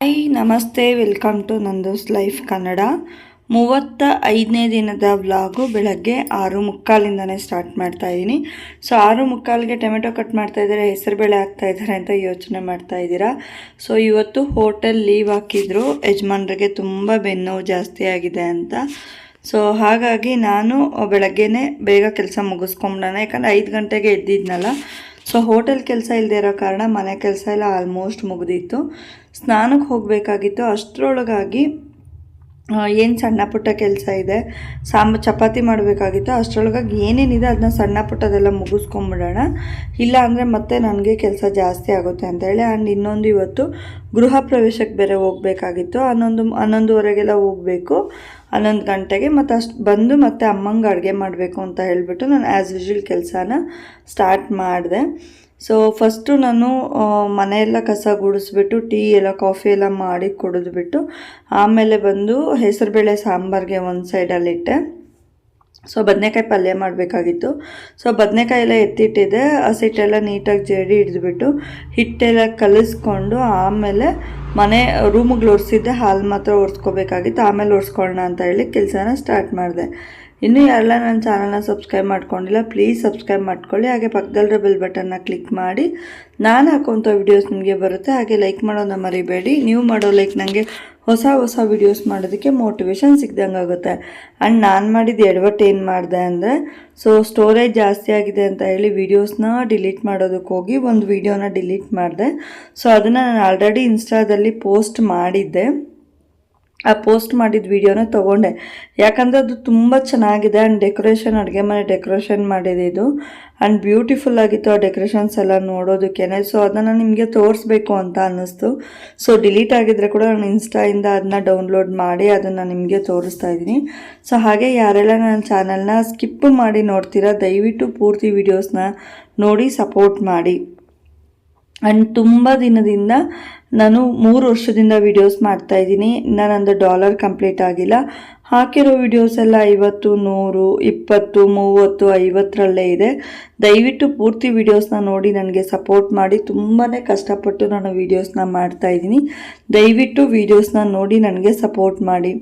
Hi ನಮಸ್ತೆ, welcome to Nando's life Kannada. ಮೂವತ್ತ ಐದನೇ ದಿನದ ವ್ಲಾಗು ಬೆಳಗ್ಗೆ ಆರು ಮುಕ್ಕಾಲಿಂದನೇ ಸ್ಟಾರ್ಟ್ ಮಾಡ್ತಾ ಇದ್ದೀನಿ ಸೊ, ಆರು ಮುಕ್ಕಾಲಿಗೆ ಟೊಮೆಟೊ ಕಟ್ ಮಾಡ್ತಾ ಇದ್ದಾರೆ ಹೆಸರುಬೇಳೆ ಹಾಕ್ತಾ ಇದ್ದಾರೆ ಅಂತ ಯೋಚನೆ ಮಾಡ್ತಾ ಇದ್ದೀರಾ. ಸೊ, ಇವತ್ತು ಹೋಟೆಲ್ ಲೀವ್ ಹಾಕಿದ್ರು, ಯಜಮಾನ್ರಿಗೆ ತುಂಬ ಬೆನ್ನೋವು ಜಾಸ್ತಿ ಆಗಿದೆ ಅಂತ. ಸೊ, ಹಾಗಾಗಿ ನಾನು ಬೆಳಗ್ಗೆನೇ ಬೇಗ ಕೆಲಸ ಮುಗಿಸ್ಕೊಂಬಿಡೋಣ, ಯಾಕಂದರೆ ಐದು ಗಂಟೆಗೆ ಎದ್ದಿದ್ನಲ್ಲ. ಸೊ, ಹೋಟೆಲ್ ಕೆಲಸ ಇಲ್ಲದೆ ಇರೋ ಕಾರಣ ಮನೆ ಕೆಲಸ ಎಲ್ಲ ಆಲ್ಮೋಸ್ಟ್ ಮುಗಿದಿತ್ತು. ಸ್ನಾನಕ್ಕೆ ಹೋಗಬೇಕಾಗಿತ್ತು. ಅಷ್ಟರೊಳಗಾಗಿ ಏನು ಸಣ್ಣ ಪುಟ್ಟ ಕೆಲಸ ಇದೆ ಸಾಂಬ ಚಪಾತಿ ಮಾಡಬೇಕಾಗಿತ್ತು. ಅಷ್ಟರೊಳಗಾಗಿ ಏನೇನಿದೆ ಅದನ್ನ ಸಣ್ಣ ಪುಟ್ಟದೆಲ್ಲ ಮುಗಿಸ್ಕೊಂಬಿಡೋಣ. ಇಲ್ಲ ಅಂದರೆ ಮತ್ತೆ ನನಗೆ ಕೆಲಸ ಜಾಸ್ತಿ ಆಗುತ್ತೆ ಅಂತೇಳಿ ಆ್ಯಂಡ್ ಇನ್ನೊಂದು ಇವತ್ತು ಗೃಹ ಪ್ರವೇಶಕ್ಕೆ ಬೇರೆ ಹೋಗಬೇಕಾಗಿತ್ತು. ಹನ್ನೊಂದು, ಹನ್ನೊಂದುವರೆಗೆಲ್ಲ ಹೋಗಬೇಕು. ಹನ್ನೊಂದು ಗಂಟೆಗೆ ಮತ್ತು ಅಷ್ಟು ಬಂದು ಮತ್ತೆ ಅಮ್ಮಂಗೆ ಅಡುಗೆ ಮಾಡಬೇಕು ಅಂತ ಹೇಳಿಬಿಟ್ಟು ನಾನು ಆ್ಯಸ್ ಯೂಶ್ವಲ್ ಕೆಲಸನ ಸ್ಟಾರ್ಟ್ ಮಾಡಿದೆ. ಸೊ ಫಸ್ಟು ನಾನು ಮನೆಯೆಲ್ಲ ಕಸ ಗುಡಿಸ್ಬಿಟ್ಟು, ಟೀ ಎಲ್ಲ, ಕಾಫಿ ಎಲ್ಲ ಮಾಡಿ ಕುಡಿದ್ಬಿಟ್ಟು, ಆಮೇಲೆ ಬಂದು ಹೆಸರುಬೇಳೆ ಸಾಂಬಾರಿಗೆ ಒಂದು ಸೈಡಲ್ಲಿಟ್ಟೆ ಸೊ ಬದನೆಕಾಯಿ ಪಲ್ಯ ಮಾಡಬೇಕಾಗಿತ್ತು. ಸೊ ಬದನೆಕಾಯಿ ಎಲ್ಲ ಎತ್ತಿಟ್ಟಿದೆ. ಹಸಿಟ್ಟೆಲ್ಲ ನೀಟಾಗಿ ಜೇಡಿ ಹಿಡಿದ್ಬಿಟ್ಟು, ಹಿಟ್ಟೆಲ್ಲ ಕಲಿಸ್ಕೊಂಡು, ಆಮೇಲೆ ಮನೆ ರೂಮಿಗೆ ಒರೆಸಿದ್ದೆ ಹಾಲು ಮಾತ್ರ ಒರೆಸ್ಕೋಬೇಕಾಗಿತ್ತು. ಆಮೇಲೆ ಒರೆಸ್ಕೊಳ್ಳೋಣ ಅಂತ ಹೇಳಿ ಕೆಲಸನ ಸ್ಟಾರ್ಟ್ ಮಾಡಿದೆ. ಇನ್ನೂ ಯಾರೆಲ್ಲ ನನ್ನ ಚಾನಲ್ನ ಸಬ್ಸ್ಕ್ರೈಬ್ ಮಾಡ್ಕೊಂಡಿಲ್ಲ ಪ್ಲೀಸ್ ಸಬ್ಸ್ಕ್ರೈಬ್ ಮಾಡ್ಕೊಳ್ಳಿ. ಹಾಗೆ ಪಕ್ಕದಲ್ಲಿರೋ ಬೆಲ್ ಬಟನ್ನ ಕ್ಲಿಕ್ ಮಾಡಿ. ನಾನು ಹಾಕೋಂಥ ವಿಡಿಯೋಸ್ ನಿಮಗೆ ಬರುತ್ತೆ. ಹಾಗೆ ಲೈಕ್ ಮಾಡೋದನ್ನ ಮರಿಬೇಡಿ. ನೀವು ಮಾಡೋ ಲೈಕ್ ನನಗೆ ಹೊಸ ಹೊಸ ವಿಡಿಯೋಸ್ ಮಾಡೋದಕ್ಕೆ ಮೋಟಿವೇಶನ್ ಸಿಗ್ದಂಗೆ ಆಗುತ್ತೆ. ಆ್ಯಂಡ್ ನಾನು ಮಾಡಿದ ಎಡವಟ್ಟು ಏನು ಮಾಡಿದೆ ಅಂದರೆ ಸೊ ಸ್ಟೋರೇಜ್ ಜಾಸ್ತಿ ಆಗಿದೆ ಅಂತ ಹೇಳಿ ವೀಡಿಯೋಸ್ನ ಡಿಲೀಟ್ ಮಾಡೋದಕ್ಕೆ ಹೋಗಿ ಒಂದು ವೀಡಿಯೋನ ಡಿಲೀಟ್ ಮಾಡಿದೆ. ಸೊ ಅದನ್ನು ನಾನು ಆಲ್ರೆಡಿ ಇನ್ಸ್ಟಾದಲ್ಲಿ ಪೋಸ್ಟ್ ಮಾಡಿದ್ದೆ. ಆ ಪೋಸ್ಟ್ ಮಾಡಿದ ವಿಡಿಯೋನ ತೊಗೊಂಡೆ. ಯಾಕಂದರೆ ಅದು ತುಂಬ ಚೆನ್ನಾಗಿದೆ ಆ್ಯಂಡ್ ಡೆಕೋರೇಷನ್ ಅಡುಗೆ ಮನೆ ಡೆಕೋರೇಷನ್ ಮಾಡಿದೆ ಇದು. ಆ್ಯಂಡ್ ಬ್ಯೂಟಿಫುಲ್ ಆಗಿತ್ತು ಆ ಡೆಕೋರೇಷನ್ಸ್ ಎಲ್ಲ ನೋಡೋದಕ್ಕೇನೆ. ಸೊ ಅದನ್ನು ನಿಮಗೆ ತೋರಿಸ್ಬೇಕು ಅಂತ ಅನ್ನಿಸ್ತು. ಸೊ ಡಿಲೀಟ್ ಆಗಿದ್ರೆ ಕೂಡ ನಾನು ಇನ್ಸ್ಟಾಯಿಂದ ಅದನ್ನ ಡೌನ್ಲೋಡ್ ಮಾಡಿ ಅದನ್ನು ನಿಮಗೆ ತೋರಿಸ್ತಾ ಇದ್ದೀನಿ. ಸೊ ಹಾಗೆ ಯಾರೆಲ್ಲ ನನ್ನ ಚಾನಲ್ನ ಸ್ಕಿಪ್ ಮಾಡಿ ನೋಡ್ತೀರಾ, ದಯವಿಟ್ಟು ಪೂರ್ತಿ ವಿಡಿಯೋಸ್ನ ನೋಡಿ ಸಪೋರ್ಟ್ ಮಾಡಿ. ಆ್ಯಂಡ್ ತುಂಬ ದಿನದಿಂದ ನಾನು ಮೂರು ವರ್ಷದಿಂದ ವೀಡಿಯೋಸ್ ಮಾಡ್ತಾ ಇದ್ದೀನಿ. ಇನ್ನು ನಂದು ಡಾಲರ್ ಕಂಪ್ಲೀಟ್ ಆಗಿಲ್ಲ. ಹಾಕಿರೋ ವಿಡಿಯೋಸ್ ಎಲ್ಲ ಐವತ್ತು, ನೂರು, ಇಪ್ಪತ್ತು, ಮೂವತ್ತು, ಐವತ್ತರಲ್ಲೇ ಇದೆ. ದಯವಿಟ್ಟು ಪೂರ್ತಿ ವೀಡಿಯೋಸ್ನ ನೋಡಿ ನನಗೆ ಸಪೋರ್ಟ್ ಮಾಡಿ. ತುಂಬಾ ಕಷ್ಟಪಟ್ಟು ನಾನು ವೀಡಿಯೋಸ್ನ ಮಾಡ್ತಾ ಇದ್ದೀನಿ. ದಯವಿಟ್ಟು ವೀಡಿಯೋಸ್ನ ನೋಡಿ ನನಗೆ ಸಪೋರ್ಟ್ ಮಾಡಿ.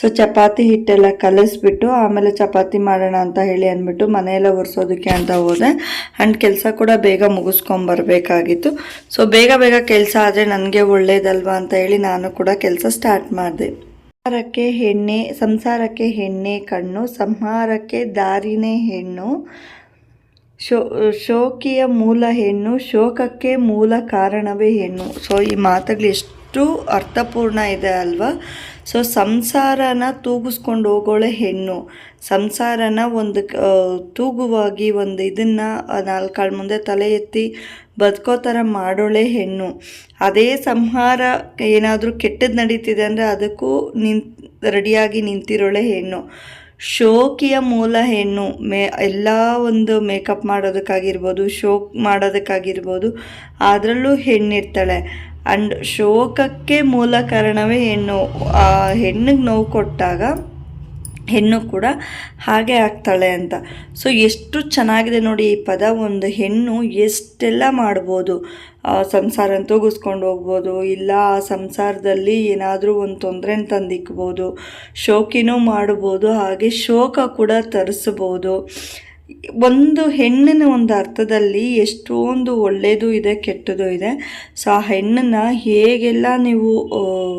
ಸೊ ಚಪಾತಿ ಹಿಟ್ಟೆಲ್ಲ ಕಲಿಸ್ಬಿಟ್ಟು, ಆಮೇಲೆ ಚಪಾತಿ ಮಾಡೋಣ ಅಂತ ಹೇಳಿ ಅಂದ್ಬಿಟ್ಟು ಮನೆಯೆಲ್ಲ ಒರೆಸೋದಕ್ಕೆ ಅಂತ ಹೋದೆ. ಆ್ಯಂಡ್ ಕೆಲಸ ಕೂಡ ಬೇಗ ಮುಗಿಸ್ಕೊಂಬರ್ಬೇಕಾಗಿತ್ತು. ಸೊ ಬೇಗ ಬೇಗ ಕೆಲಸ ಆದರೆ ನನಗೆ ಒಳ್ಳೇದಲ್ವಾ ಅಂತ ಹೇಳಿ ನಾನು ಕೂಡ ಕೆಲಸ ಸ್ಟಾರ್ಟ್ ಮಾಡಿದೆ. ಸಂಸಾರಕ್ಕೆ ಹೆಣ್ಣೆ ಸಂಸಾರಕ್ಕೆ ಹೆಣ್ಣೆ ಕಣ್ಣು, ಸಂಹಾರಕ್ಕೆ ದಾರಿನೇ ಹೆಣ್ಣು. ಶೋ, ಶೋಕಿಯ ಮೂಲ ಹೆಣ್ಣು, ಶೋಕಕ್ಕೆ ಮೂಲ ಕಾರಣವೇ ಹೆಣ್ಣು. ಸೊ ಈ ಮಾತುಗಳು ಎಷ್ಟು ಅರ್ಥಪೂರ್ಣ ಇದೆ ಅಲ್ವಾ? ಸೊ ಸಂಸಾರನ ತೂಗಿಸ್ಕೊಂಡು ಹೋಗೋಳೆ ಹೆಣ್ಣು. ಸಂಸಾರನ ಒಂದು ತೂಗುವಾಗಿ ಒಂದು ಇದನ್ನು ನಾಲ್ಕಾಳು ಮುಂದೆ ತಲೆ ಎತ್ತಿ ಬದುಕೋ ಥರ ಮಾಡೋಳೆ ಹೆಣ್ಣು. ಅದೇ ಸಂಹಾರ ಏನಾದರೂ ಕೆಟ್ಟದ್ದು ನಡೀತಿದೆ ಅಂದರೆ ಅದಕ್ಕೂ ನಿನ್, ರೆಡಿಯಾಗಿ ನಿಂತಿರೋಳೆ ಹೆಣ್ಣು. ಶೋಕಿಯ ಮೂಲ ಹೆಣ್ಣು. ಮೇ, ಎಲ್ಲ ಒಂದು ಮೇಕಪ್ ಮಾಡೋದಕ್ಕಾಗಿರ್ಬೋದು, ಶೋಕ್ ಮಾಡೋದಕ್ಕಾಗಿರ್ಬೋದು ಅದರಲ್ಲೂ ಹೆಣ್ಣಿರ್ತಾಳೆ. ಆ್ಯಂಡ್ ಶೋಕಕ್ಕೆ ಮೂಲ ಕಾರಣವೇ ಹೆಣ್ಣು. ಆ ಹೆಣ್ಣಿಗೆ ನೋವು ಕೊಟ್ಟಾಗ ಹೆಣ್ಣು ಕೂಡ ಹಾಗೆ ಆಗ್ತಾಳೆ ಅಂತ. ಸೊ ಎಷ್ಟು ಚೆನ್ನಾಗಿದೆ ನೋಡಿ ಈ ಪದ. ಒಂದು ಹೆಣ್ಣು ಎಷ್ಟೆಲ್ಲ ಮಾಡ್ಬೋದು. ಸಂಸಾರ ಅಂತೂಗಿಸ್ಕೊಂಡು ತೂಗಿಸ್ಕೊಂಡು ಹೋಗ್ಬೋದು. ಇಲ್ಲ, ಆ ಸಂಸಾರದಲ್ಲಿ ಏನಾದರೂ ಒಂದು ತೊಂದರೆ ತಂದಿಕ್ಬೋದು. ಶೋಕಿನೂ ಮಾಡ್ಬೋದು. ಹಾಗೆ ಶೋಕ ಕೂಡ ತರಿಸ್ಬೋದು. ಒಂದು ಹೆಣ್ಣಿನ ಒಂದು ಅರ್ಥದಲ್ಲಿ ಎಷ್ಟೊಂದು ಒಳ್ಳೆಯದು ಇದೆ ಕೆಟ್ಟದ್ದು ಇದೆ. ಸೊ ಆ ಹೆಣ್ಣನ್ನು ಹೇಗೆಲ್ಲ ನೀವು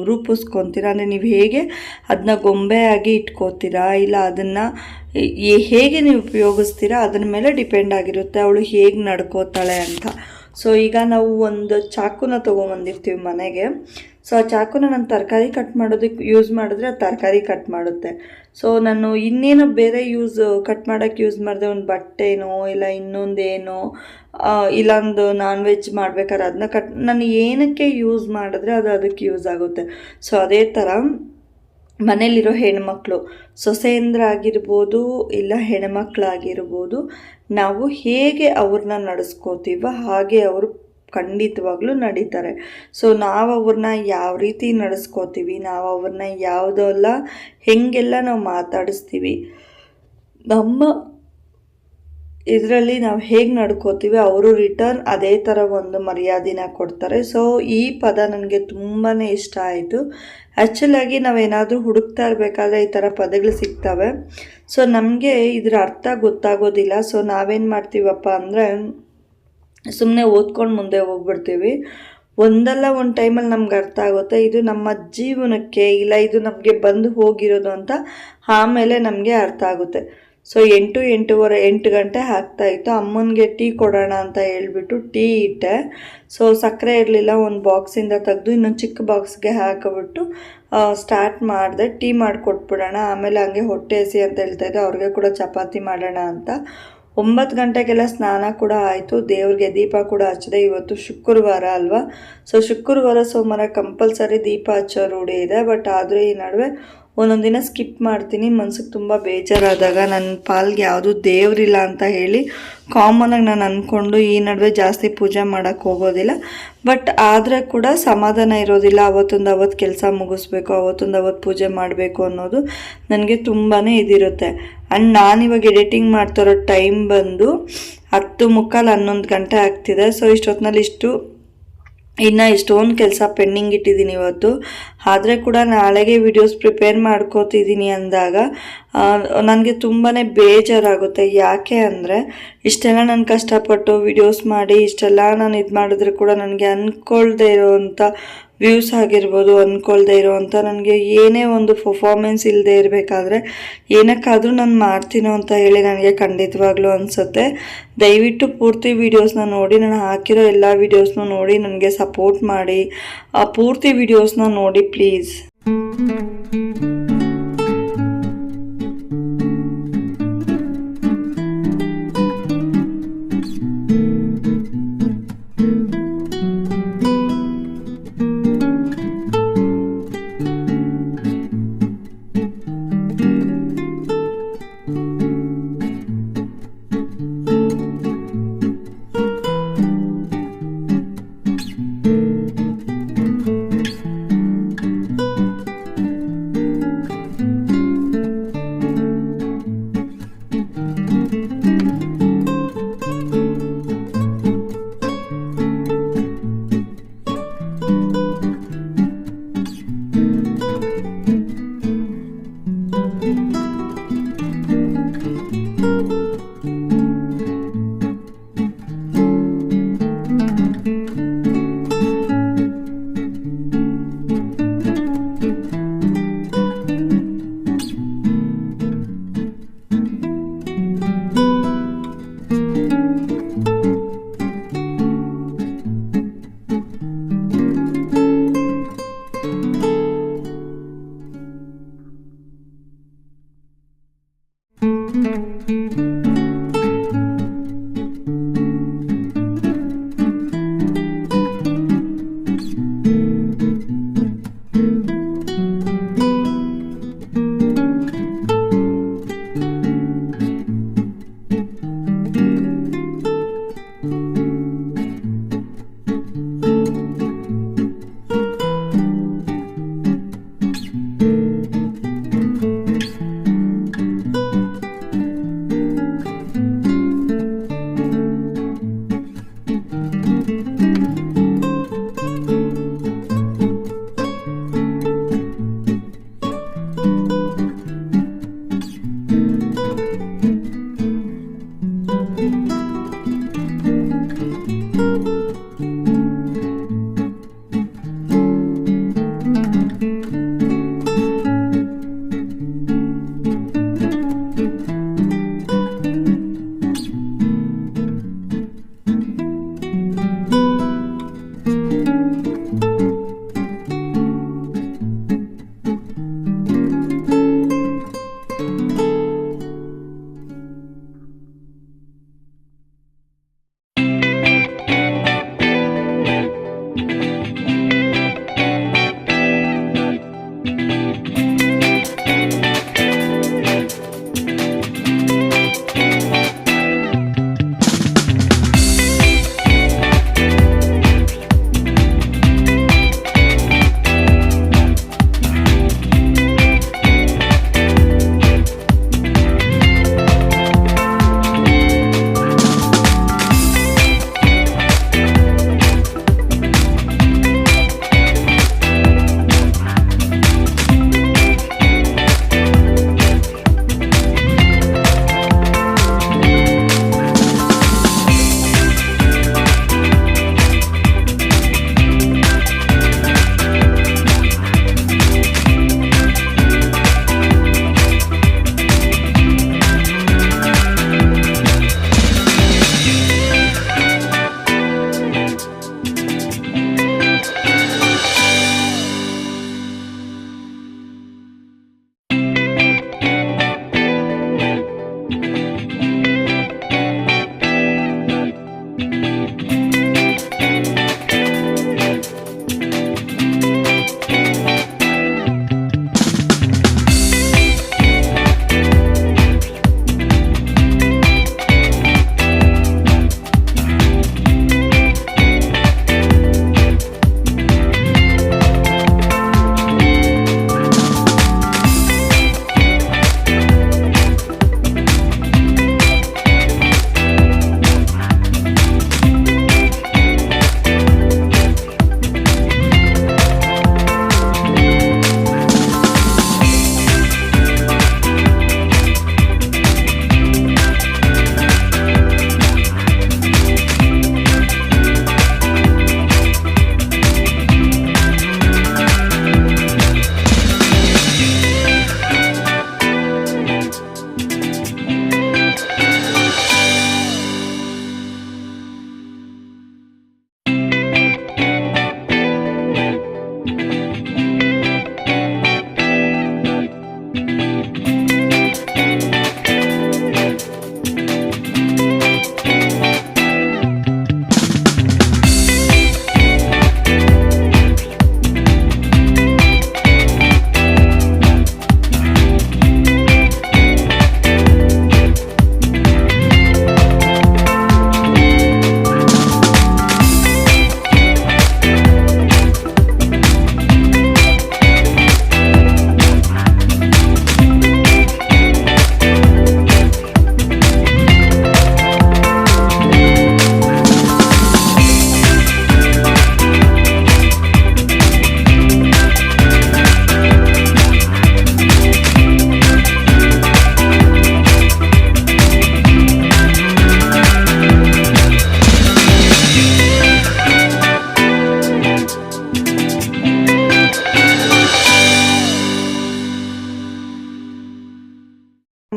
ರೂಪಿಸ್ಕೊತೀರ? ಅಂದರೆ ನೀವು ಹೇಗೆ ಅದನ್ನ ಗೊಂಬೆಯಾಗಿ ಇಟ್ಕೋತೀರಾ? ಇಲ್ಲ ಅದನ್ನು ಹೇಗೆ ನೀವು ಉಪಯೋಗಿಸ್ತೀರಾ? ಅದ್ರ ಮೇಲೆ ಡಿಪೆಂಡ್ ಆಗಿರುತ್ತೆ ಅವಳು ಹೇಗೆ ನಡ್ಕೋತಾಳೆ ಅಂತ. ಸೊ ಈಗ ನಾವು ಒಂದು ಚಾಕುನ ತೊಗೊಂಬಂದಿರ್ತೀವಿ ಮನೆಗೆ. ಸೊ ಆ ಚಾಕುನ ನಾನು ತರಕಾರಿ ಕಟ್ ಮಾಡೋದಕ್ಕೆ ಯೂಸ್ ಮಾಡಿದ್ರೆ ಅದು ತರಕಾರಿ ಕಟ್ ಮಾಡುತ್ತೆ. ಸೊ ನಾನು ಇನ್ನೇನೋ ಬೇರೆ ಯೂಸ್ ಕಟ್ ಮಾಡೋಕ್ಕೆ ಯೂಸ್ ಮಾಡಿದೆ, ಒಂದು ಬಟ್ಟೆನೋ, ಇಲ್ಲ ಇನ್ನೊಂದೇನೋ ಇಲ್ಲೊಂದು ನಾನ್ ವೆಜ್ ಮಾಡ್ಬೇಕಾದ್ರೆ ಅದನ್ನ ಕಟ್ ನಾನು ಏನಕ್ಕೆ ಯೂಸ್ ಮಾಡಿದ್ರೆ ಅದು ಅದಕ್ಕೆ ಯೂಸ್ ಆಗುತ್ತೆ. ಸೊ ಅದೇ ಥರ ಮನೇಲಿರೋ ಹೆಣ್ಮಕ್ಳು ಸೊಸೆಯಂದ್ರ ಆಗಿರ್ಬೋದು, ಇಲ್ಲ ಹೆಣ್ಮಕ್ಳಾಗಿರ್ಬೋದು, ನಾವು ಹೇಗೆ ಅವ್ರನ್ನ ನಡೆಸ್ಕೋತೀವೋ ಹಾಗೆ ಅವರು ಖಂಡಿತವಾಗ್ಲೂ ನಡೀತಾರೆ. ಸೊ ನಾವು ಅವ್ರನ್ನ ಯಾವ ರೀತಿ ನಡೆಸ್ಕೋತೀವಿ, ನಾವು ಅವ್ರನ್ನ ಯಾವುದೆಲ್ಲ, ಹೆಂಗೆಲ್ಲ ನಾವು ಮಾತಾಡಿಸ್ತೀವಿ, ನಮ್ಮ ಇದರಲ್ಲಿ ನಾವು ಹೇಗೆ ನಡ್ಕೋತೀವಿ, ಅವರು ರಿಟರ್ನ್ ಅದೇ ಥರ ಒಂದು ಮರ್ಯಾದಿನ ಕೊಡ್ತಾರೆ. ಸೊ ಈ ಪದ ನನಗೆ ತುಂಬಾ ಇಷ್ಟ ಆಯಿತು. ಆ್ಯಕ್ಚುಲಾಗಿ ನಾವೇನಾದರೂ ಹುಡುಕ್ತಾ ಇರಬೇಕಾದ್ರೆ ಈ ಥರ ಪದಗಳು ಸಿಗ್ತವೆ. ಸೊ ನಮಗೆ ಇದರ ಅರ್ಥ ಗೊತ್ತಾಗೋದಿಲ್ಲ. ಸೊ ನಾವೇನು ಮಾಡ್ತೀವಪ್ಪ ಅಂದರೆ ಸುಮ್ಮನೆ ಓದ್ಕೊಂಡು ಮುಂದೆ ಹೋಗ್ಬಿಡ್ತೀವಿ. ಒಂದಲ್ಲ ಒಂದು ಟೈಮಲ್ಲಿ ನಮ್ಗೆ ಅರ್ಥ ಆಗುತ್ತೆ, ಇದು ನಮ್ಮ ಜೀವನಕ್ಕೆ ಇಲ್ಲ, ಇದು ನಮಗೆ ಬಂದು ಹೋಗಿರೋದು ಅಂತ ಆಮೇಲೆ ನಮಗೆ ಅರ್ಥ ಆಗುತ್ತೆ. ಸೊ, ಎಂಟು, ಎಂಟೂವರೆ, ಎಂಟು ಗಂಟೆ ಆಗ್ತಾ ಇತ್ತು. ಅಮ್ಮನಿಗೆ ಟೀ ಕೊಡೋಣ ಅಂತ ಹೇಳ್ಬಿಟ್ಟು ಟೀ ಇಟ್ಟೆ. ಸೊ, ಸಕ್ಕರೆ ಇರಲಿಲ್ಲ, ಒಂದು ಬಾಕ್ಸಿಂದ ತೆಗೆದು ಇನ್ನೊಂದು ಚಿಕ್ಕ ಬಾಕ್ಸ್ಗೆ ಹಾಕಿಬಿಟ್ಟು ಸ್ಟಾರ್ಟ್ ಮಾಡಿದೆ. ಟೀ ಮಾಡಿಕೊಟ್ಬಿಡೋಣ, ಆಮೇಲೆ ಹಂಗೆ ಹೊಟ್ಟೆ ಹಸಿ ಅಂತ ಹೇಳ್ತಾಯಿದ್ದೆ ಅವ್ರಿಗೆ ಕೂಡ ಚಪಾತಿ ಮಾಡೋಣ ಅಂತ. ಒಂಬತ್ತು ಗಂಟೆಗೆಲ್ಲ ಸ್ನಾನ ಕೂಡ ಆಯಿತು. ದೇವ್ರಿಗೆ ದೀಪ ಕೂಡ ಹಚ್ಚಿದೆ. ಇವತ್ತು ಶುಕ್ರವಾರ ಅಲ್ವಾ? ಸೊ ಶುಕ್ರವಾರ ಸೋಮವಾರ ಕಂಪಲ್ಸರಿ ದೀಪ ಹಚ್ಚೋ ರೂಢಿ ಇದೆ. ಬಟ್ ಆದರೂ ಈ ನಡುವೆ ಒಂದೊಂದು ದಿನ ಸ್ಕಿಪ್ ಮಾಡ್ತೀನಿ. ಮನ್ಸಿಗೆ ತುಂಬ ಬೇಜಾರಾದಾಗ ನನ್ನ ಪಾಲ್ಗೆ ಯಾವುದು ದೇವರಿಲ್ಲ ಅಂತ ಹೇಳಿ ಕಾಮನಾಗಿ ನಾನು ಅಂದ್ಕೊಂಡು ಈ ನಡುವೆ ಜಾಸ್ತಿ ಪೂಜೆ ಮಾಡೋಕ್ಕೆ ಹೋಗೋದಿಲ್ಲ. ಬಟ್ ಆದರೆ ಕೂಡ ಸಮಾಧಾನ ಇರೋದಿಲ್ಲ. ಅವತ್ತೊಂದು ಅವತ್ತು ಕೆಲಸ ಮುಗಿಸ್ಬೇಕು, ಅವತ್ತೊಂದು ಅವತ್ತು ಪೂಜೆ ಮಾಡಬೇಕು ಅನ್ನೋದು ನನಗೆ ತುಂಬಾ ಇದಿರುತ್ತೆ. ಆ್ಯಂಡ್ ನಾನಿವಾಗ ಎಡಿಟಿಂಗ್ ಮಾಡ್ತಿರೋ ಟೈಮ್ ಬಂದು ಹತ್ತು ಮುಕ್ಕಾಲು ಹನ್ನೊಂದು ಗಂಟೆ ಆಗ್ತಿದೆ. ಸೊ ಇಷ್ಟೊತ್ತಿನಲ್ಲಿ ಇಷ್ಟು ಇನ್ನು ಎಷ್ಟೊಂದು ಕೆಲಸ ಪೆಂಡಿಂಗ್ ಇಟ್ಟಿದ್ದೀನಿ ಇವತ್ತು. ಆದರೆ ಕೂಡ ನಾಳೆಗೆ ವಿಡಿಯೋಸ್ ಪ್ರಿಪೇರ್ ಮಾಡ್ಕೋತಿದ್ದೀನಿ ಅಂದಾಗ ನನಗೆ ತುಂಬಾ ಬೇಜಾರಾಗುತ್ತೆ. ಯಾಕೆ ಅಂದರೆ, ಇಷ್ಟೆಲ್ಲ ನಾನು ಕಷ್ಟಪಟ್ಟು ವಿಡಿಯೋಸ್ ಮಾಡಿ, ಇಷ್ಟೆಲ್ಲ ನಾನು ಇದು ಮಾಡಿದ್ರೆ ಕೂಡ ನನಗೆ ಅಂದ್ಕೊಳ್ದೇ ಇರೋವಂಥ ವ್ಯೂಸ್ ಆಗಿರ್ಬೋದು ಅಂದ್ಕೊಳ್ದೇ ಇರೋವಂಥ ನನಗೆ ಏನೇ ಒಂದು ಪರ್ಫಾರ್ಮೆನ್ಸ್ ಇಲ್ಲದೆ ಇರಬೇಕಾದ್ರೆ ಏನಕ್ಕಾದರೂ ನಾನು ಮಾಡ್ತೀನೋ ಅಂತ ಹೇಳಿ ನನಗೆ ಖಂಡಿತವಾಗ್ಲೂ ಅನಿಸುತ್ತೆ. ದಯವಿಟ್ಟು ಪೂರ್ತಿ ವೀಡಿಯೋಸ್ನ ನೋಡಿ, ನಾನು ಹಾಕಿರೋ ಎಲ್ಲ ವೀಡಿಯೋಸ್ನ ನೋಡಿ, ನನಗೆ ಸಪೋರ್ಟ್ ಮಾಡಿ. ಆ ಪೂರ್ತಿ ವೀಡಿಯೋಸ್ನ ನೋಡಿ ಪ್ಲೀಸ್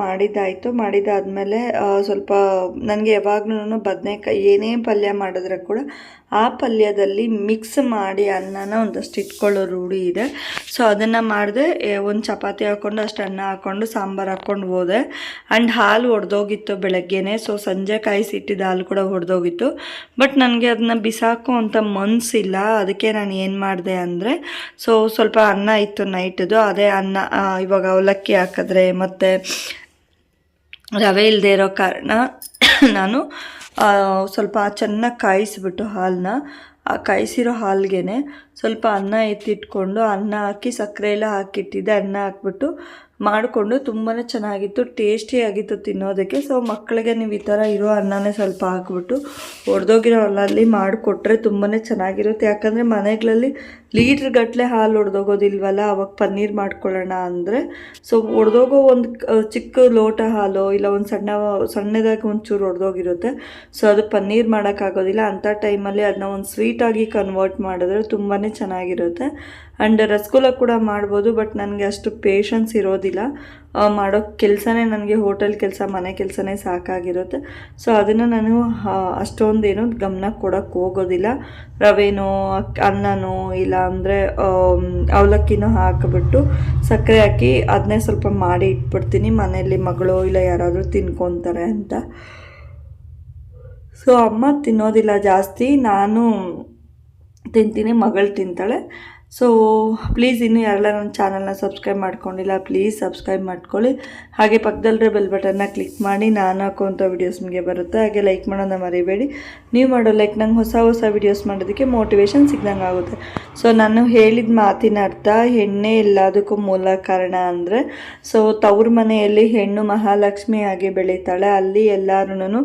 ಮಾಡಿದ್ದಾಯಿತು, ಮಾಡಿದ್ದಾದಮೇಲೆ ಸ್ವಲ್ಪ ನನಗೆ ಯಾವಾಗ್ಲೂ ಬದನೆಕಾಯಿ ಏನೇ ಪಲ್ಯ ಮಾಡಿದ್ರೆ ಕೂಡ ಆ ಪಲ್ಯದಲ್ಲಿ ಮಿಕ್ಸ್ ಮಾಡಿ ಅನ್ನನ ಒಂದಷ್ಟು ಇಟ್ಕೊಳ್ಳೋ ರೂಢಿ ಇದೆ. ಸೊ ಅದನ್ನು ಮಾಡಿದೆ ಒಂದು ಚಪಾತಿ ಹಾಕ್ಕೊಂಡು ಅಷ್ಟು ಅನ್ನ ಹಾಕ್ಕೊಂಡು ಸಾಂಬಾರು ಹಾಕ್ಕೊಂಡು ಹೋದೆ. ಆ್ಯಂಡ್ ಹಾಲು ಒಡೆದೋಗಿತ್ತು ಬೆಳಗ್ಗೆನೆ. ಸೊ ಸಂಜೆ ಕಾಯಿಸಿಟ್ಟಿದ್ದ ಹಾಲು ಕೂಡ ಒಡೆದೋಗಿತ್ತು. ಬಟ್ ನನಗೆ ಅದನ್ನ ಬಿಸಾಕೋ ಅಂತ ಮನಸ್ಸಿಲ್ಲ ಅದಕ್ಕೆ ನಾನು ಏನು ಮಾಡಿದೆ ಅಂದರೆ ಸೊ ಸ್ವಲ್ಪ ಅನ್ನ ಇತ್ತು ನೈಟದು. ಅದೇ ಅನ್ನ ಇವಾಗ ಅವಲಕ್ಕಿ ಹಾಕಿದ್ರೆ ಮತ್ತು ರವೆ ಇಲ್ಲದೆ ಇರೋ ಕಾರಣ ನಾನು ಸ್ವಲ್ಪ ಚೆನ್ನಾಗಿ ಕಾಯಿಸಿಬಿಟ್ಟು ಹಾಲನ್ನ ಆ, ಕಾಯಿಸಿರೋ ಹಾಲ್ಗೆ ಸ್ವಲ್ಪ ಅನ್ನ ಎತ್ತಿಟ್ಕೊಂಡು ಅನ್ನ ಹಾಕಿ ಸಕ್ಕರೆ ಎಲ್ಲ ಹಾಕಿಟ್ಟಿದ್ದೆ, ಅನ್ನ ಹಾಕ್ಬಿಟ್ಟು ಮಾಡಿಕೊಂಡು ತುಂಬಾ ಚೆನ್ನಾಗಿತ್ತು ಟೇಸ್ಟಿಯಾಗಿತ್ತು ತಿನ್ನೋದಕ್ಕೆ. ಸೊ ಮಕ್ಕಳಿಗೆ ನೀವು ಈ ಥರ ಇರೋ ಅನ್ನನೇ ಸ್ವಲ್ಪ ಹಾಕ್ಬಿಟ್ಟು ಒಡೆದೋಗಿರೋ ಹಾಲಲ್ಲಿ ಮಾಡಿಕೊಟ್ರೆ ತುಂಬಾ ಚೆನ್ನಾಗಿರುತ್ತೆ. ಯಾಕಂದರೆ ಮನೆಗಳಲ್ಲಿ ಲೀಟ್ರ್ ಗಟ್ಟಲೆ ಹಾಲು ಒಡೆದೋಗೋದಿಲ್ವಲ್ಲ, ಅವಾಗ ಪನ್ನೀರ್ ಮಾಡ್ಕೊಳ್ಳೋಣ ಅಂದರೆ. ಸೊ ಒಡೆದೋಗೋ ಒಂದು ಚಿಕ್ಕ ಲೋಟ ಹಾಲು, ಇಲ್ಲ ಒಂದು ಸಣ್ಣ, ಸಣ್ಣದಾಗಿ ಒಂಚೂರು ಒಡೆದೋಗಿರುತ್ತೆ. ಸೊ ಅದು ಪನ್ನೀರ್ ಮಾಡೋಕ್ಕಾಗೋದಿಲ್ಲ. ಅಂಥ ಟೈಮಲ್ಲಿ ಅದನ್ನ ಒಂದು ಸ್ವೀಟಾಗಿ ಕನ್ವರ್ಟ್ ಮಾಡಿದ್ರೆ ತುಂಬಾ ಚೆನ್ನಾಗಿರುತ್ತೆ. ಆ್ಯಂಡ್ ರಸಗುಲ್ಲ ಕೂಡ ಮಾಡ್ಬೋದು ಬಟ್ ನನಗೆ ಅಷ್ಟು ಪೇಷನ್ಸ್ ಇರೋದಿಲ್ಲ. ಮಾಡೋ ಕೆಲಸನೇ ನನಗೆ ಹೋಟೆಲ್ ಕೆಲಸ, ಮನೆ ಕೆಲಸನೇ ಸಾಕಾಗಿರುತ್ತೆ. ಸೊ ಅದನ್ನು ನಾನು ಅಷ್ಟೊಂದೇನು ಗಮನ ಕೊಡೋಕ್ಕೆ ಹೋಗೋದಿಲ್ಲ. ರವೆನೋ ಅನ್ನನೋ, ಇಲ್ಲ ಅಂದರೆ ಅವಲಕ್ಕಿನೋ ಹಾಕಿಬಿಟ್ಟು ಸಕ್ಕರೆ ಹಾಕಿ ಅದನ್ನೇ ಸ್ವಲ್ಪ ಮಾಡಿ ಇಟ್ಬಿಡ್ತೀನಿ. ಮನೆಯಲ್ಲಿ ಮಗಳು ಇಲ್ಲ ಯಾರಾದರೂ ತಿನ್ಕೊತಾರೆ ಅಂತ. ಸೊ ಅಮ್ಮ ತಿನ್ನೋದಿಲ್ಲ ಜಾಸ್ತಿ. ನಾನು ತಿಂತೀನಿ, ಮಗಳು ತಿಂತಾಳೆ. ಸೊ ಪ್ಲೀಸ್ ಇನ್ನೂ ಯಾರೆಲ್ಲ ನನ್ನ ಚಾನಲ್ನ ಸಬ್ಸ್ಕ್ರೈಬ್ ಮಾಡ್ಕೊಂಡಿಲ್ಲ ಪ್ಲೀಸ್ ಸಬ್ಸ್ಕ್ರೈಬ್ ಮಾಡ್ಕೊಳ್ಳಿ. ಹಾಗೆ ಪಕ್ಕದಲ್ಲೇ ಬೆಲ್ ಬಟನ್ನ ಕ್ಲಿಕ್ ಮಾಡಿ, ನಾನು ಹಾಕುವಂಥ ವೀಡಿಯೋಸ್ ನಿಮಗೆ ಬರುತ್ತೆ. ಹಾಗೆ ಲೈಕ್ ಮಾಡೋದನ್ನ ಮರಿಬೇಡಿ. ನೀವು ಮಾಡೋ ಲೈಕ್ ನಂಗೆ ಹೊಸ ಹೊಸ ವೀಡಿಯೋಸ್ ಮಾಡೋದಕ್ಕೆ ಮೋಟಿವೇಶನ್ ಸಿಗ್ದಂಗೆ ಆಗುತ್ತೆ. ಸೊ ನಾನು ಹೇಳಿದ ಮಾತಿನ ಅರ್ಥ, ಹೆಣ್ಣೆ ಎಲ್ಲದಕ್ಕೂ ಮೂಲ ಕಾರಣ ಅಂದರೆ ಸೊ ತವ್ರ ಮನೆಯಲ್ಲಿ ಹೆಣ್ಣು ಮಹಾಲಕ್ಷ್ಮಿಯಾಗಿ ಬೆಳೀತಾಳೆ. ಅಲ್ಲಿ ಎಲ್ಲರೂ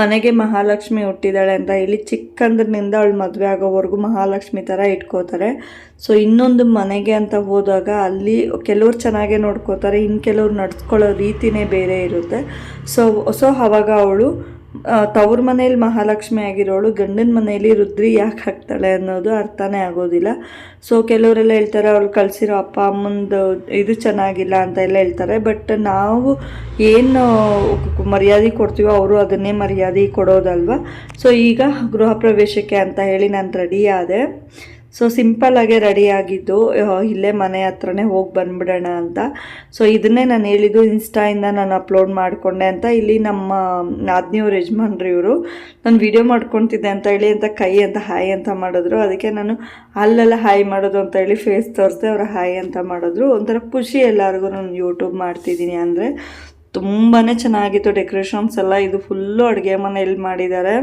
ಮನೆಗೆ ಮಹಾಲಕ್ಷ್ಮಿ ಹುಟ್ಟಿದಾಳೆ ಅಂತ ಹೇಳಿ ಚಿಕ್ಕಂದ್ರನಿಂದ ಅವಳು ಮದುವೆ ಆಗೋವರೆಗೂ ಮಹಾಲಕ್ಷ್ಮಿ ಥರ ಇಟ್ಕೋತಾರೆ. ಸೊ ಇನ್ನೊಂದು ಮನೆಗೆ ಅಂತ ಹೋದಾಗ ಅಲ್ಲಿ ಕೆಲವ್ರು ಚೆನ್ನಾಗೇ ನೋಡ್ಕೋತಾರೆ ಇನ್ನು ಕೆಲವ್ರು ನಡ್ಸ್ಕೊಳ್ಳೋ ರೀತಿನೇ ಬೇರೆ ಇರುತ್ತೆ. ಸೊ ಸೊ ಅವಾಗ ಅವಳು ತವ್ರ ಮನೇಲಿ ಮಹಾಲಕ್ಷ್ಮಿ ಆಗಿರೋಳು, ಗಂಡನ ಮನೆಯಲ್ಲಿ ರುದ್ರಿ ಯಾಕೆ ಹಾಕ್ತಾಳೆ ಅನ್ನೋದು ಅರ್ಥನೇ ಆಗೋದಿಲ್ಲ. ಸೊ ಕೆಲವರೆಲ್ಲ ಹೇಳ್ತಾರೆ, ಅವಳು ಕಳಿಸಿರೋ ಅಪ್ಪ ಅಮ್ಮಂದು ಇದು ಚೆನ್ನಾಗಿಲ್ಲ ಅಂತ ಎಲ್ಲ ಹೇಳ್ತಾರೆ. ಬಟ್ ನಾವು ಏನು ಮರ್ಯಾದೆ ಕೊಡ್ತೀವೋ ಅವರು ಅದನ್ನೇ ಮರ್ಯಾದೆ ಕೊಡೋದಲ್ವ? ಸೊ ಈಗ ಗೃಹ ಪ್ರವೇಶಕ್ಕೆ ಅಂತ ಹೇಳಿ ನಾನು ರೆಡಿ ಆದೆ. ಸೊ ಸಿಂಪಲ್ಲಾಗೆ ರೆಡಿ ಆಗಿದ್ದು ಇಲ್ಲೇ ಮನೆ ಹತ್ರನೇ ಹೋಗಿ ಬಂದ್ಬಿಡೋಣ ಅಂತ. ಸೊ ಇದನ್ನೇ ನಾನು ಹೇಳಿದ್ದು ಇನ್ಸ್ಟಾಯಿಂದ ನಾನು ಅಪ್ಲೋಡ್ ಮಾಡಿಕೊಂಡೆ ಅಂತ. ಇಲ್ಲಿ ನಮ್ಮ ನಾದ್ನಿಯವ್ರ, ಯಜಮಾನ್ರಿ ಇವರು ನಾನು ವಿಡಿಯೋ ಮಾಡ್ಕೊತಿದ್ದೆ ಅಂತ ಹೇಳಿ ಅಂತ ಕೈ ಅಂತ ಹಾಯ್ ಅಂತ ಮಾಡಿದ್ರು. ಅದಕ್ಕೆ ನಾನು ಅಲ್ಲೆಲ್ಲ ಹಾಯ್ ಮಾಡೋದು ಅಂತ ಹೇಳಿ ಫೇಸ್ ತೋರಿಸ್ದೆ ಅವ್ರು ಹಾಯ್ ಅಂತ ಮಾಡಿದ್ರು. ಒಂಥರ ಖುಷಿ ಎಲ್ಲರಿಗೂ ನಾನು ಯೂಟ್ಯೂಬ್ ಮಾಡ್ತಿದ್ದೀನಿ ಅಂದರೆ. ತುಂಬಾ ಚೆನ್ನಾಗಿತ್ತು. ಡೆಕೋರೇಷನ್ಸ್ ಎಲ್ಲ ಇದು ಫುಲ್ಲು ಅಡುಗೆ ಮನೆಯಲ್ಲಿ ಮಾಡಿದ್ದಾರೆ.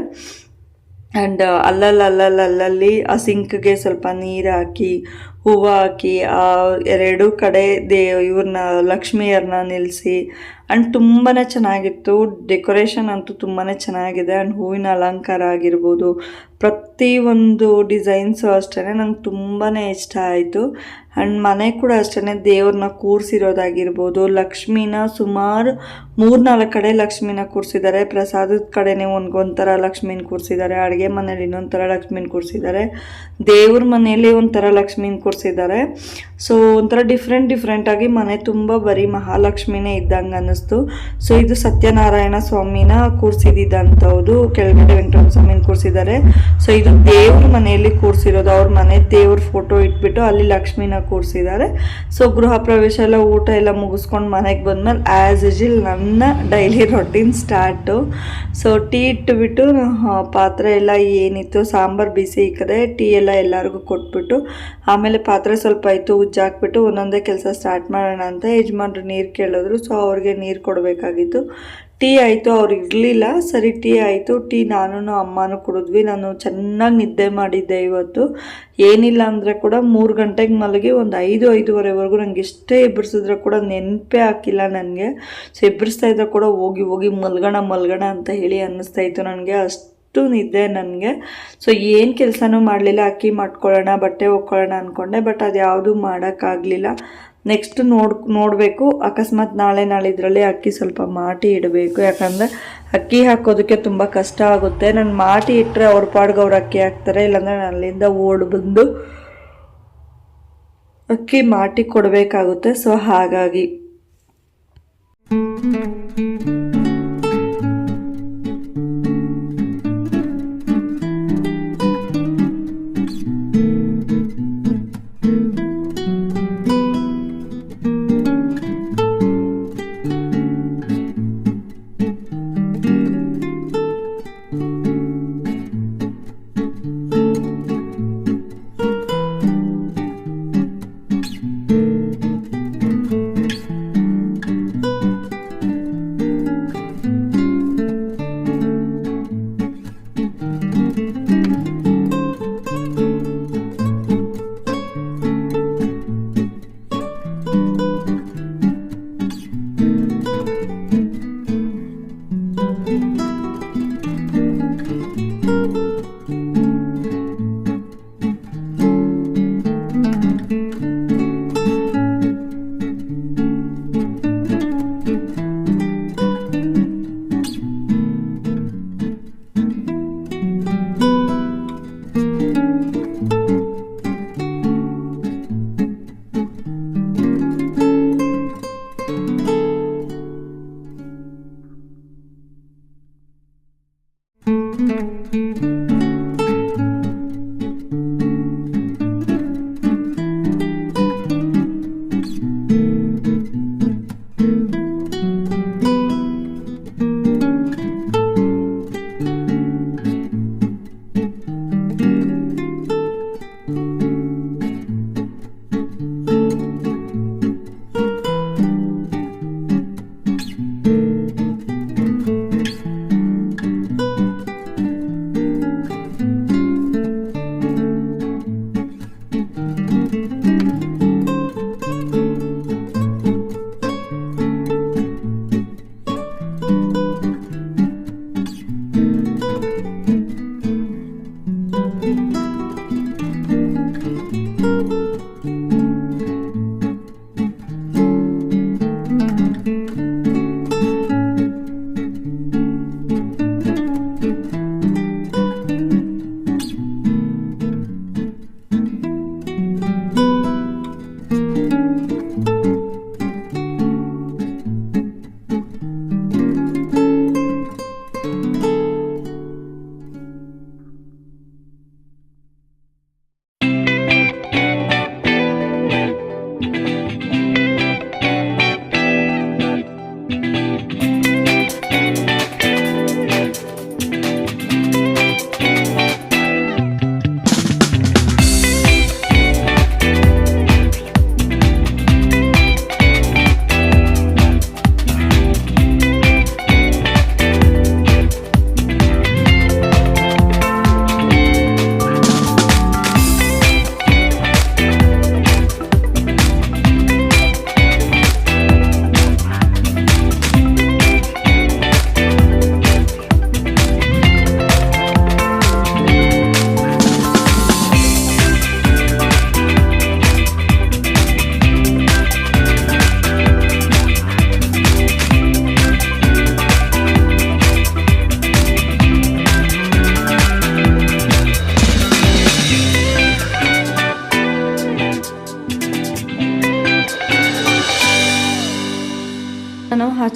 ಆ್ಯಂಡ್ ಅಲ್ಲಲ್ಲಿ ಅಲ್ಲಲ್ಲಿ ಆ ಸಿಂಕ್ಗೆ ಸ್ವಲ್ಪ ನೀರು ಹಾಕಿ ಹೂವು ಹಾಕಿ ಆ ಎರಡು ಕಡೆ ದೇ ಇವ್ರನ್ನ ಲಕ್ಷ್ಮಿಯರನ್ನ ನಿಲ್ಲಿಸಿ ಆ್ಯಂಡ್ ತುಂಬಾ ಚೆನ್ನಾಗಿತ್ತು. ಡೆಕೋರೇಷನ್ ಅಂತೂ ತುಂಬಾ ಚೆನ್ನಾಗಿದೆ ಆ್ಯಂಡ್ ಹೂವಿನ ಅಲಂಕಾರ ಆಗಿರ್ಬೋದು. ಪ್ರತಿಯೊಂದು ಡಿಸೈನ್ಸು ಅಷ್ಟೇ ನಂಗೆ ತುಂಬಾ ಇಷ್ಟ ಆಯಿತು. ಆ್ಯಂಡ್ ಮನೆ ಕೂಡ ಅಷ್ಟೇ ದೇವ್ರನ್ನ ಕೂರಿಸಿರೋದಾಗಿರ್ಬೋದು. ಲಕ್ಷ್ಮಿನ ಸುಮಾರು ಮೂರ್ನಾಲ್ಕು ಕಡೆ ಲಕ್ಷ್ಮಿನ ಕೂರಿಸಿದ್ದಾರೆ. ಪ್ರಸಾದದ ಕಡೆನೇ ಒಂಥರ ಲಕ್ಷ್ಮಿನ ಕೂರಿಸಿದ್ದಾರೆ. ಅಡುಗೆ ಮನೇಲಿ ಇನ್ನೊಂಥರ ಲಕ್ಷ್ಮಿನ ಕೂರಿಸಿದ್ದಾರೆ. ದೇವ್ರ ಮನೆಯಲ್ಲಿ ಒಂಥರ ಲಕ್ಷ್ಮಿನ ಕೂರಿಸಿದ್ದಾರೆ. ಸೊ ಒಂಥರ ಡಿಫ್ರೆಂಟ್ ಡಿಫ್ರೆಂಟಾಗಿ ಮನೆ ತುಂಬ ಬರೀ ಮಹಾಲಕ್ಷ್ಮಿನೇ ಇದ್ದಂಗೆ ಅನ್ನಿಸ್ತು. ಸೊ ಇದು ಸತ್ಯನಾರಾಯಣ ಸ್ವಾಮಿನ ಕೂರಿಸಿದಂಥದ್ದು ಕೆಳಗಡೆ ವೆಂಕಟರಮಣ ಸ್ವಾಮಿನ ಕೂರಿಸಿದ್ದಾರೆ. ಸೊ ಇದು ದೇವ್ರ ಮನೆಯಲ್ಲಿ ಕೂರಿಸಿರೋದು. ಅವ್ರ ಮನೆ ದೇವ್ರ ಫೋಟೋ ಇಟ್ಬಿಟ್ಟು ಅಲ್ಲಿ ಲಕ್ಷ್ಮಿನ ಕೂರಿಸಿದ್ದಾರೆ. ಸೊ ಗೃಹ ಪ್ರವೇಶ ಎಲ್ಲ, ಊಟ ಎಲ್ಲ ಮುಗಿಸ್ಕೊಂಡು ಮನೆಗೆ ಬಂದ್ಮೇಲೆ ಆ್ಯಸ್ ಯೂಶಲ್ ನನ್ನ daily routine start so tea ಇಟ್ಟುಬಿಟ್ಟು ಪಾತ್ರೆ ಎಲ್ಲ ಏನಿತ್ತು, ಸಾಂಬಾರು, ಬಿಸಿ ಇಕ್ಕದೆ ಟೀ ಎಲ್ಲ ಎಲ್ಲರಿಗೂ ಕೊಟ್ಬಿಟ್ಟು, ಆಮೇಲೆ ಪಾತ್ರೆ ಸ್ವಲ್ಪ ಇತ್ತು ಉಜ್ಜಾಕ್ಬಿಟ್ಟು ಒಂದೊಂದೇ ಕೆಲಸ ಸ್ಟಾರ್ಟ್ ಮಾಡೋಣ ಅಂತ ಯಜಮಾನ್ರು ನೀರು ಕೇಳಿದ್ರು. ಸೊ ಅವ್ರಿಗೆ ನೀರು ಕೊಡಬೇಕಾಗಿತ್ತು. ಟೀ ಆಯಿತು, ಅವ್ರು ಇರಲಿಲ್ಲ. ಸರಿ, ಟೀ ಆಯಿತು. ಟೀ ನಾನು ಅಮ್ಮನೂ ಕುಡಿದ್ವಿ. ನಾನು ಚೆನ್ನಾಗಿ ನಿದ್ದೆ ಮಾಡಿದ್ದೆ ಇವತ್ತು. ಏನಿಲ್ಲ ಅಂದರೆ ಕೂಡ ಮೂರು ಗಂಟೆಗೆ ಮಲಗಿ ಒಂದು ಐದು, ಐದೂವರೆವರೆಗೂ ನನಗೆ ಎಷ್ಟೇ ಎಬ್ಬರಿಸಿದ್ರೆ ಕೂಡ ನೆನಪೇ ಹಾಕಿಲ್ಲ ನನಗೆ. ಸೊ ಎಬ್ಬರಿಸ್ತಾ ಇದ್ದರೆ ಕೂಡ ಹೋಗಿ ಹೋಗಿ ಮಲ್ಗೋಣ ಮಲ್ಗೋಣ ಅಂತ ಹೇಳಿ ಅನ್ನಿಸ್ತಾ ಇತ್ತು ನನಗೆ. ಅಷ್ಟು ಅಷ್ಟು ನಿದ್ದೆ ನನಗೆ. ಸೊ ಏನು ಕೆಲಸನೂ ಮಾಡಲಿಲ್ಲ. ಅಕ್ಕಿ ಮಾಡ್ಕೊಳ್ಳೋಣ, ಬಟ್ಟೆ ಒಕ್ಕೊಳ್ಳೋಣ ಅಂದ್ಕೊಂಡೆ ಬಟ್ ಅದು ಯಾವುದೂ ಮಾಡೋಕ್ಕಾಗಲಿಲ್ಲ. ನೆಕ್ಸ್ಟ್ ನೋಡ್, ನೋಡಬೇಕು. ಅಕಸ್ಮಾತ್ ನಾಳೆ ನಾಳಿದ್ರಲ್ಲಿ ಅಕ್ಕಿ ಸ್ವಲ್ಪ ಮಾಟಿ ಇಡಬೇಕು. ಯಾಕಂದರೆ ಅಕ್ಕಿ ಹಾಕೋದಕ್ಕೆ ತುಂಬ ಕಷ್ಟ ಆಗುತ್ತೆ. ನಾನು ಮಾಟಿ ಇಟ್ಟರೆ ಅವ್ರ ಪಾಡ್ಗೆ ಅವ್ರು ಅಕ್ಕಿ ಹಾಕ್ತಾರೆ. ಇಲ್ಲಾಂದರೆ ನಾನು ಅಲ್ಲಿಂದ ಓಡ್ ಬಂದು ಅಕ್ಕಿ ಮಾಟಿ ಕೊಡಬೇಕಾಗುತ್ತೆ. ಸೊ ಹಾಗಾಗಿ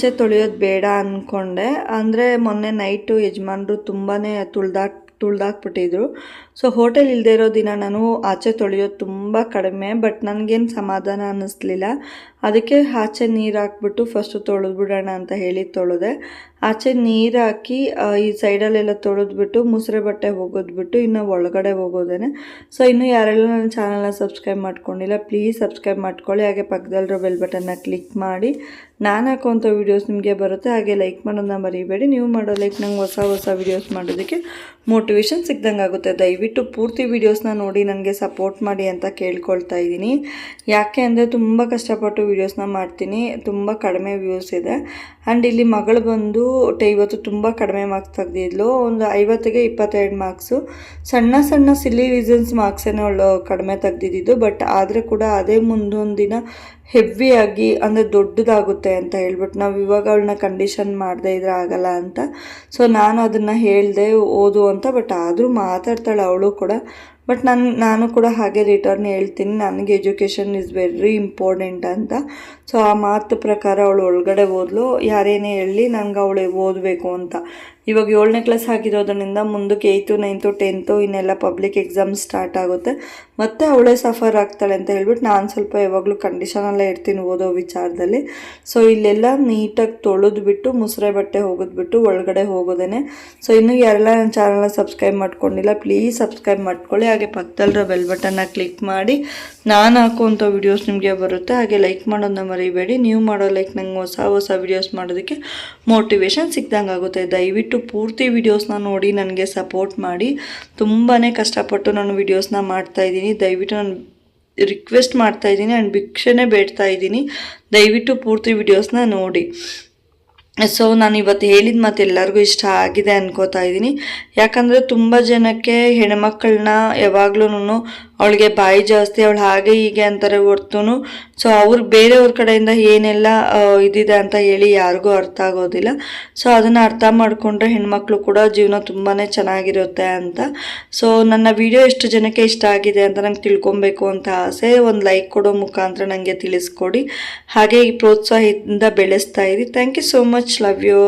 ಆಚೆ ತೊಳೆಯೋದು ಬೇಡ ಅಂದ್ಕೊಂಡೆ ಅಂದರೆ ಮೊನ್ನೆ ನೈಟು ಯಜಮಾನ್ರು ತುಂಬಾ ತುಳ್ದಾಕ್, ತುಳ್ದಾಕ್ಬಿಟ್ಟಿದ್ರು. ಸೊ ಹೋಟೆಲ್ ಇಲ್ಲದೆ ಇರೋ ದಿನ ನಾನು ಆಚೆ ತೊಳೆಯೋದು ತುಂಬ ಕಡಿಮೆ ಬಟ್ ನನಗೇನು ಸಮಾಧಾನ ಅನ್ನಿಸ್ಲಿಲ್ಲ ಅದಕ್ಕೆ ಆಚೆ ನೀರು ಹಾಕ್ಬಿಟ್ಟು ಫಸ್ಟು ತೊಳೆದ್ಬಿಡೋಣ ಅಂತ ಹೇಳಿ ತೊಳೆದೆ. ಆಚೆ ನೀರು ಹಾಕಿ ಈ ಸೈಡಲ್ಲೆಲ್ಲ ತೊಳೆದ್ಬಿಟ್ಟು ಮುಸ್ರೆ ಬಟ್ಟೆ ಹೋಗೋದ್ಬಿಟ್ಟು ಇನ್ನು ಒಳಗಡೆ ಹೋಗೋದೇನೆ. ಸೊ ಇನ್ನು ಯಾರೆಲ್ಲ ನನ್ನ ಚಾನಲ್ನ ಸಬ್ಸ್ಕ್ರೈಬ್ ಮಾಡ್ಕೊಂಡಿಲ್ಲ ಪ್ಲೀಸ್ ಸಬ್ಸ್ಕ್ರೈಬ್ ಮಾಡ್ಕೊಳ್ಳಿ. ಹಾಗೆ ಪಕ್ಕದಲ್ಲಿರೋ ಬೆಲ್ ಬಟನ್ನ ಕ್ಲಿಕ್ ಮಾಡಿ. ನಾನು ಹಾಕೋಂಥ ವೀಡಿಯೋಸ್ ನಿಮಗೆ ಬರುತ್ತೆ. ಹಾಗೆ ಲೈಕ್ ಮಾಡೋದನ್ನ ಮರಿಬೇಡಿ. ನೀವು ಮಾಡೋ ಲೈಕ್ ನಂಗೆ ಹೊಸ ಹೊಸ ವೀಡಿಯೋಸ್ ಮಾಡೋದಕ್ಕೆ ಮೋಟಿವೇಶನ್ ಸಿಕ್ದಂಗೆ ಆಗುತ್ತೆ. ದಯವಿಟ್ಟು ಪೂರ್ತಿ ವೀಡಿಯೋಸ್ನ ನೋಡಿ ನನಗೆ ಸಪೋರ್ಟ್ ಮಾಡಿ ಅಂತ ಕೇಳ್ಕೊಳ್ತಾ ಇದ್ದೀನಿ. ಯಾಕೆ ಅಂದರೆ ತುಂಬ ಕಷ್ಟಪಟ್ಟು ವೀಡಿಯೋಸ್ನ ಮಾಡ್ತೀನಿ. ತುಂಬ ಕಡಿಮೆ ವ್ಯೂಸ್ ಇದೆ. ಆ್ಯಂಡ್ ಇಲ್ಲಿ ಮಗಳು ಬಂದು ಇವತ್ತು ತುಂಬ ಕಡಿಮೆ ಮಾರ್ಕ್ಸ್ ತೆಗೆದಿದ್ಲು. ಒಂದು ಐವತ್ತಿಗೆ ಇಪ್ಪತ್ತೆರಡು ಮಾರ್ಕ್ಸು ಸಣ್ಣ ಸಣ್ಣ ಸಿಲ್ಲಿ ರೀಸನ್ಸ್ ಮಾರ್ಕ್ಸೇ ಅವಳು ಕಡಿಮೆ ತೆಗೆದಿದ್ದು ಬಟ್ ಆದರೆ ಕೂಡ ಅದೇ ಮುಂದೊಂದು ದಿನ ಹೆವಿಯಾಗಿ ಅಂದರೆ ದೊಡ್ಡದಾಗುತ್ತೆ ಅಂತ ಹೇಳ್ಬಿಟ್ಟು ನಾವು ಇವಾಗ ಅವಳನ್ನ ಕಂಡೀಷನ್ ಮಾಡದೇ ಇದ್ರೆ ಆಗಲ್ಲ ಅಂತ. ಸೊ ನಾನು ಅದನ್ನು ಹೇಳಿದೆ ಓದು ಅಂತ ಬಟ್ ಆದರೂ ಮಾತಾಡ್ತಾಳೆ ಅವಳು ಕೂಡ. ಬಟ್ ನಾನು ನಾನು ಕೂಡ ಹಾಗೆ ರಿಟರ್ನ್ ಹೇಳ್ತೀನಿ. ನನಗೆ ಎಜುಕೇಷನ್ ಇಸ್ ವೆರಿ ಇಂಪಾರ್ಟೆಂಟ್ ಅಂತ. ಸೊ ಆ ಮಾತು ಪ್ರಕಾರ ಅವಳು ಒಳಗಡೆ ಓದ್ಲು. ಯಾರೇನೇ ಹೇಳಲಿ ನನಗೆ ಅವಳು ಓದಬೇಕು ಅಂತ. ಇವಾಗ ಏಳನೇ ಕ್ಲಾಸ್ ಆಗಿರೋದ್ರಿಂದ ಮುಂದಕ್ಕೆ ಏಯ್ತು ನೈನ್ತು ಟೆಂತು ಇನ್ನೆಲ್ಲ ಪಬ್ಲಿಕ್ ಎಕ್ಸಾಮ್ ಸ್ಟಾರ್ಟ್ ಆಗುತ್ತೆ. ಮತ್ತೆ ಅವಳೇ ಸಫರ್ ಆಗ್ತಾಳೆ ಅಂತ ಹೇಳ್ಬಿಟ್ಟು ನಾನು ಸ್ವಲ್ಪ ಯಾವಾಗಲೂ ಕಂಡೀಷನಲ್ಲೇ ಇರ್ತೀನಿ ಓದೋ ವಿಚಾರದಲ್ಲಿ. ಸೊ ಇಲ್ಲೆಲ್ಲ ನೀಟಾಗಿ ತೊಳೆದ್ಬಿಟ್ಟು ಮುಸ್ರೆ ಬಟ್ಟೆ ಹೋಗೋದ್ಬಿಟ್ಟು ಒಳಗಡೆ ಹೋಗೋದೇನೆ. ಸೊ ಇನ್ನೂ ಯಾರೆಲ್ಲ ನನ್ನ ಚಾನಲ್ನ ಸಬ್ಸ್ಕ್ರೈಬ್ ಮಾಡ್ಕೊಂಡಿಲ್ಲ ಪ್ಲೀಸ್ ಸಬ್ಸ್ಕ್ರೈಬ್ ಮಾಡ್ಕೊಳ್ಳಿ. ಹಾಗೆ ಪಕ್ಕದಲ್ಲಿರೋ ಬೆಲ್ ಬಟನ್ನ ಕ್ಲಿಕ್ ಮಾಡಿ. ನಾನು ಹಾಕುವಂಥ ವೀಡಿಯೋಸ್ ನಿಮಗೆ ಬರುತ್ತೆ. ಹಾಗೆ ಲೈಕ್ ಮಾಡೋದನ್ನ ಮರಿಬೇಡಿ. ನೀವು ಮಾಡೋ ಲೈಕ್ ನಂಗೆ ಹೊಸ ಹೊಸ ವೀಡಿಯೋಸ್ ಮಾಡೋದಕ್ಕೆ ಮೋಟಿವೇಶನ್ ಸಿಕ್ದಂಗೆ ಆಗುತ್ತೆ. ದಯವಿಟ್ಟು ಪೂರ್ತಿ ವೀಡಿಯೋಸ್ನ ನೋಡಿ, ನನಗೆ ಸಪೋರ್ಟ್ ಮಾಡಿ. ತುಂಬಾ ಕಷ್ಟಪಟ್ಟು ನಾನು ವೀಡಿಯೋಸ್ನ ಮಾಡ್ತಾ ಇದ್ದೀನಿ ದಯವಿಟ್ಟು ನಾನು ರಿಕ್ವೆಸ್ಟ್ ಮಾಡ್ತಾ ಇದ್ದೀನಿ ಆ್ಯಂಡ್ ಭಿಕ್ಷೆನೇ ಬೇಡ್ತಾ ಇದ್ದೀನಿ ದಯವಿಟ್ಟು ಪೂರ್ತಿ ವಿಡಿಯೋಸ್ನ ನೋಡಿ. ಸೊ ನಾನು ಇವತ್ತು ಹೇಳಿದ ಮಾತು ಎಲ್ಲರಿಗೂ ಇಷ್ಟ ಆಗಿದೆ ಅನ್ಕೋತಾ ಇದ್ದೀನಿ ಯಾಕಂದರೆ ತುಂಬ ಜನಕ್ಕೆ ಹೆಣ್ಮಕ್ಳನ್ನ ಯಾವಾಗ್ಲೂ ಅವಳಿಗೆ ಬಾಯಿ ಜಾಸ್ತಿ, ಅವಳು ಹಾಗೆ ಹೀಗೆ ಅಂತಾರೆ ಹೊರ್ತು ಸೊ ಅವ್ರು ಬೇರೆಯವ್ರ ಕಡೆಯಿಂದ ಏನೆಲ್ಲ ಇದಿದೆ ಅಂತ ಹೇಳಿ ಯಾರಿಗೂ ಅರ್ಥ ಆಗೋದಿಲ್ಲ. ಸೊ ಅದನ್ನು ಅರ್ಥ ಮಾಡಿಕೊಂಡ್ರೆ ಹೆಣ್ಮಕ್ಳು ಕೂಡ ಜೀವನ ತುಂಬಾ ಚೆನ್ನಾಗಿರುತ್ತೆ ಅಂತ. ಸೊ ನನ್ನ ವಿಡಿಯೋ ಎಷ್ಟು ಜನಕ್ಕೆ ಇಷ್ಟ ಆಗಿದೆ ಅಂತ ನಂಗೆ ತಿಳ್ಕೊಬೇಕು ಅಂತ ಆಸೆ. ಒಂದು ಲೈಕ್ ಕೊಡೋ ಮುಖಾಂತರ ನನಗೆ ತಿಳಿಸ್ಕೊಡಿ. ಹಾಗೆ ಈ ಪ್ರೋತ್ಸಾಹದಿಂದ ಬೆಳೆಸ್ತಾ ಇರಿ. Thank you so much love you